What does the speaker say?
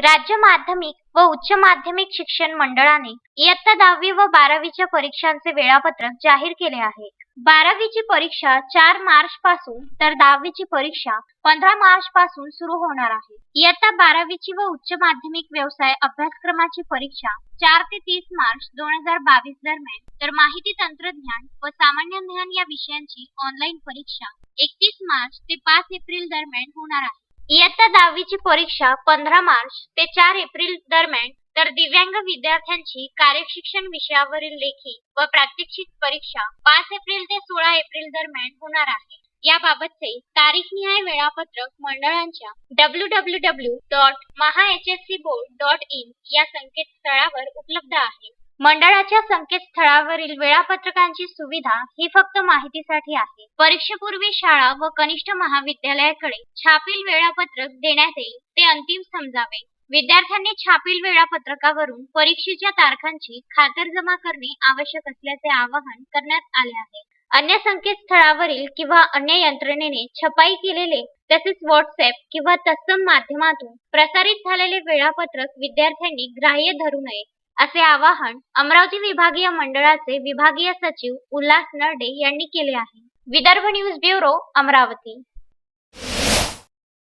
राज्य माध्यमिक व उच्च माध्यमिक शिक्षण मंडळाने इयत्ता दहावी व बारावीच्या परीक्षांचे वेळापत्रक जाहीर केले आहे. बारावीची परीक्षा चार मार्च पासून तर दहावीची परीक्षा पंधरा मार्च पासून सुरू होणार आहे. इयत्ता बारावीची व उच्च माध्यमिक व्यवसाय अभ्यासक्रमाची परीक्षा चार ते तीस मार्च दोन हजार बावीस दरम्यान. तर माहिती तंत्रज्ञान व सामान्य ज्ञान या विषयांची ऑनलाईन परीक्षा एकतीस मार्च ते पाच एप्रिल दरम्यान होणार आहे. इयत्ता दहावीची परीक्षा पंधरा मार्च ते चार एप्रिल दरम्यान तर दिव्यांग विद्यार्थ्यांची कार्यशिक्षण विषयावरील लेखी व प्रात्यक्षिक परीक्षा पाच एप्रिल ते सोळा एप्रिल दरम्यान होणार आहे. याबाबतचे तारीखनिहाय वेळापत्रक मंडळांच्या W W W dot Maha H S C board dot in या संकेतस्थळावर उपलब्ध आहे. मंडळाच्या संकेतस्थळावरील वेळापत्रकांची सुविधा ही फक्त माहितीसाठी आहे. परीक्षेपूर्वी शाळा व कनिष्ठ महाविद्यालयाकडे छापील वेळापत्रक देण्यात येईल ते अंतिम समजावे. विद्यार्थ्यांनी छापील वेळापत्रकावरून परीक्षेच्या तारखांची खातरजमा करणे आवश्यक असल्याचे आवाहन करण्यात आले आहे. अन्य संकेतस्थळावरील किंवा अन्य यंत्रणेने छपाई केलेले तसेच व्हॉट्सअप किंवा तत्सम माध्यमातून प्रसारित झालेले वेळापत्रक विद्यार्थ्यांनी ग्राह्य धरू नये. असे आवाहन अमरावती विभागीय मंडळाचे विभागीय सचिव उल्हास नरडे यांनी केले आहे. Vidarbha news bureau Amravati.